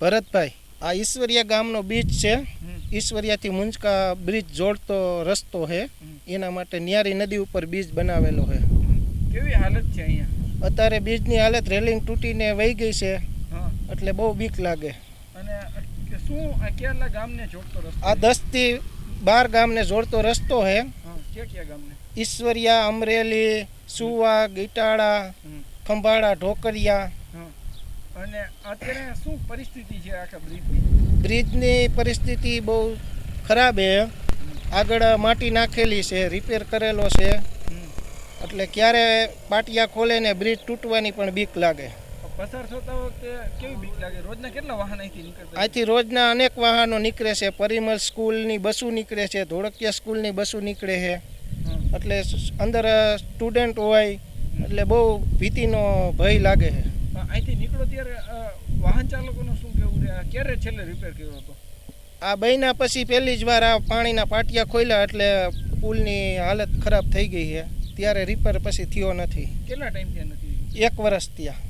ભરતભાઈ આ ઈશ્વરિયા ગામનો બીચ છે. ઈશ્વરિયાથી મુંજકા બ્રિજ જોડતો રસ્તો છે. એના માટે ન્યારી નદી ઉપર બીજ બનાવેલો છે. કેવી હાલત છે અહીંયા? અત્યારે બીજની હાલત રેલિંગ તૂટીને વહી ગઈ છે. એટલે બહુ બીક લાગે. અને શું આ કેરલા ગામને જોડતો રસ્તો આ દસથી બાર ગામને જોડતો રસ્તો છે. ઈશ્વરિયા અમરેલી સુવા ગીટાળા ખંભાળા ઢોકરિયા અને અત્યારે શું પરિસ્થિતિ છે આખા બ્રિજની? બ્રિજની પરિસ્થિતિ બહુ ખરાબ છે. આગળ માટી નાખેલી છે રિપેર કરેલો છે. એટલે ક્યારે પાટિયા ખોલે ને બ્રિજ તૂટવાની પણ બીક લાગે. પસાર થતા વખતે કેવી બીક લાગે? રોજના કેટલા વાહન અહીંથી નીકળતા અહીંથી રોજના અનેક વાહનો નીકળે છે. પરિમલ સ્કૂલની બસો નીકળે છે ધોળકિયા સ્કૂલની બસો નીકળે છે. એટલે અંદર સ્ટુડન્ટ હોય એટલે બહુ ભીતિનો ભય લાગે છે. અહીંથી નીકળો અત્યારે વાહન ચાલકોનું શું કહેવું છે? આ ક્યારે છેલ્લે રિપેર કર્યો હતો? આ બન્યા પછી પહેલી જ વાર આ પાણીના પાટિયા ખોલ્યા એટલે પુલની હાલત ખરાબ થઈ ગઈ છે. ત્યારે રિપેર પછી થયો નથી. કેટલા ટાઈમ ત્યાં નથી? એક વર્ષ ત્યાં